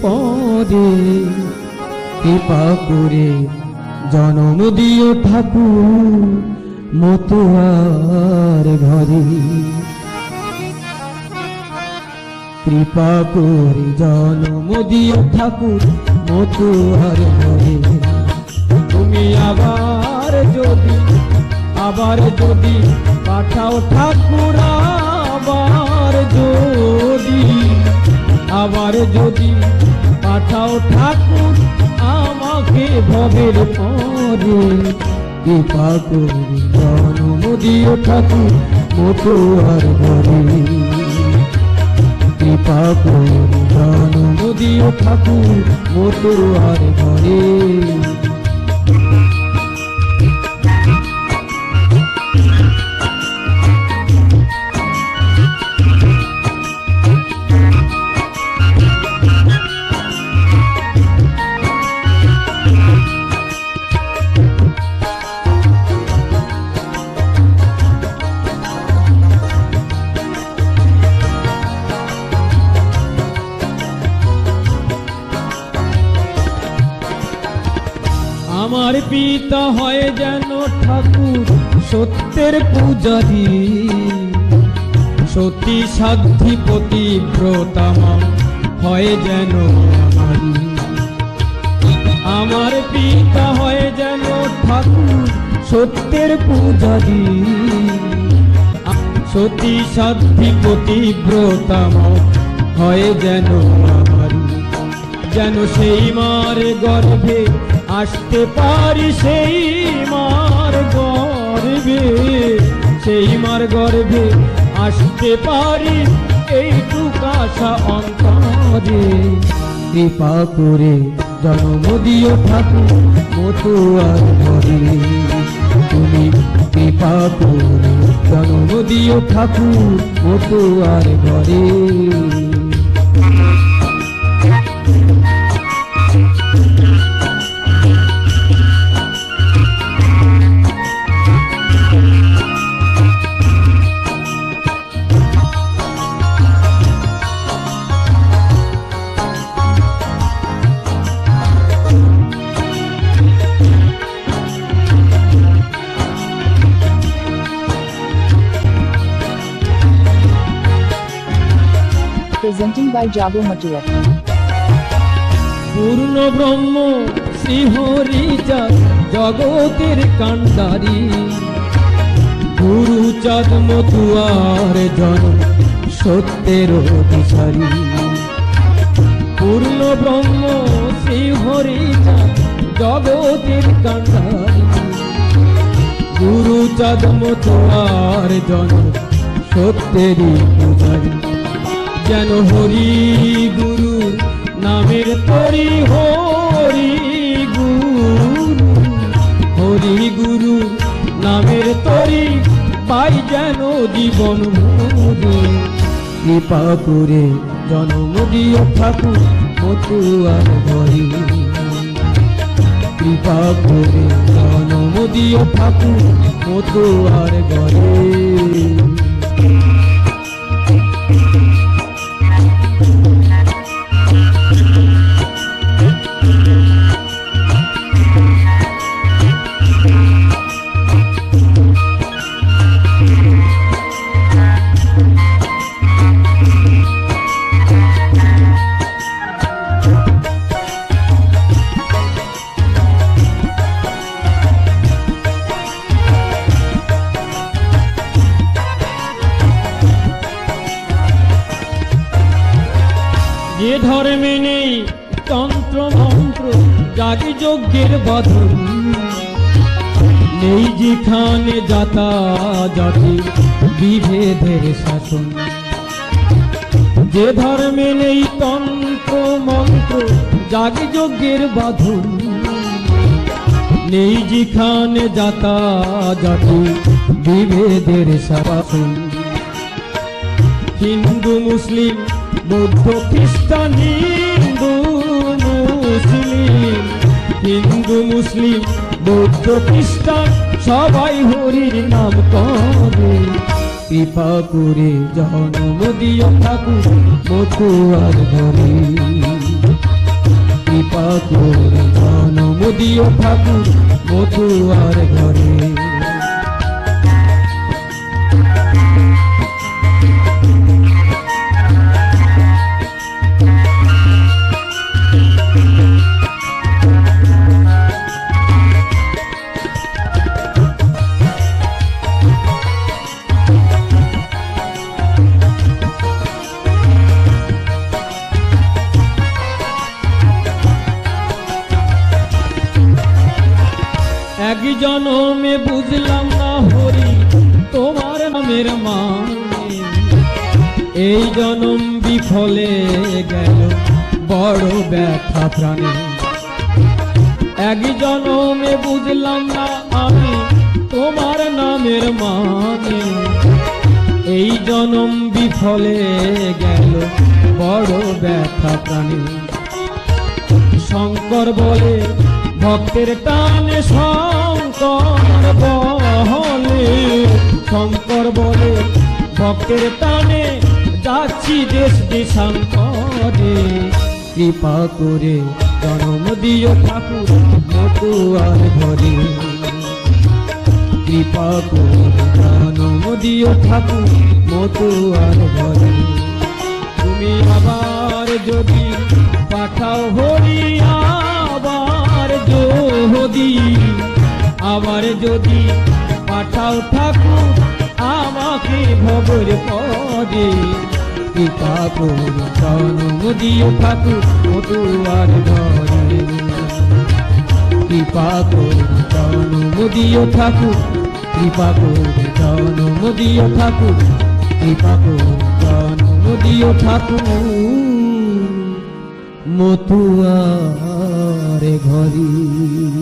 পরে কৃপা করে জনম দিও ঠাকুর মতুয়ার ঘরে। কৃপা করে জনম দিও ঠাকুর মতুয়ার ঘরে। তুমি আবার যদি আবার যদি পাঠাও ঠাকুর, আবার যদি আবার যদি পাঠাও ঠাকুর, আমাকে ভবের পরে। কৃপা করি জনম দিও ঠাকুর আর ঘরে কৃপা করি জনম দিও ঠাকুর আর ঘরে আমার পিতা হয় যেন ঠাকুর সত্যের পূজারি। সতী সাধ্যি পতিব্রতামা হয় যেন আমারি। আমার পিতা হয় যেন ঠাকুর সত্যের পূজারি। সতী সাধ্যি পতিব্রতামা হয় যেন আমারি। যেন সেই মার গর্ভে আসতে পারি সেই মার গর্ভে, সেই মার গর্ভে আসতে পারি, এইটুক আশা অন্তরে। কৃপা করে জন্ম দিও ঠাকুর আর ঘরে। তুমি কৃপা করে জন্ম দিও ঠাকুর মতুয়ার ঘরে। Presenting by Jago Matua. পূর্ণ ব্রহ্ম শ্রীহরি জগতের কান্ডারি। গুরু চাঁদ মতুয়ার জন সত্যের অভিসারী পূর্ণ ব্রহ্ম শ্রীহরি জগতের কান্ডারি। গুরু চাঁদ মতুয়ার জন সত্যেরই পূজারী। যেন হরি গুরু, নামের তরি হরি গুরু। হরি গুরু, নামের তরি পাই যেন জীবন কৃপা করে জন্ম দিও ঠাকুর, মতুয়ার ঘরে কৃপা করে জন্ম দিও ঠাকুর, মতুয়ার ঘরে। জাগি যজ্ঞের বাঁধন নেই যেখানে যাতা জাতি বিভেদের শাসন। যে ধর্মে নেই তন্ত্র, মন্ত্র জাগি যজ্ঞের বাঁধন নেই যেখানে যাতা জাতি বিভেদের শাসন। হিন্দু, মুসলিম, বৌদ্ধ, খ্রিস্টান হিন্দু, মুসলিম, বৌদ্ধ, খ্রিস্টান, সবাই হরির নাম করে। কৃপা করে জন্ম দিও ঠাকুর মতুয়ার ধরে কৃপা করে জনমদীয় ঠাকুর মতুয়ার ঘরে। জনমে বুঝলাম না হরি, তোমার নামের মানে এই জনম বিফলে গেল বড় ব্যথা প্রাণে। এক জনমে বুঝলাম না আমি, তোমার নামের মানে এই জনম বিফলে গেল বড় ব্যথা প্রাণে। শঙ্কর বলে, ভক্তের টানে শঙ্কর বলে শঙ্কর বলে, ভক্তের টানে যাচ্ছি দেশ দেশান্তরে কৃপা করে জনম দিও ঠাকুর, মতুয়ার ঘরে। কৃপা করে জনম দিও ঠাকুর, মতুয়ার ঘরে। তুমি আবার যদি পাঠাও হরি আবার যদি আবার যদি পাঠাও ঠাকুর, আমাকে ভবর পদে। জনম দিও ঠাকুর মতুয়ার ঘরে। কৃপা দিও ঠাকুর কৃপা করুন জনম দিও ঠাকুর কৃপা করুন জনম দিও ঠাকুর। মতুয়ার ঘরি।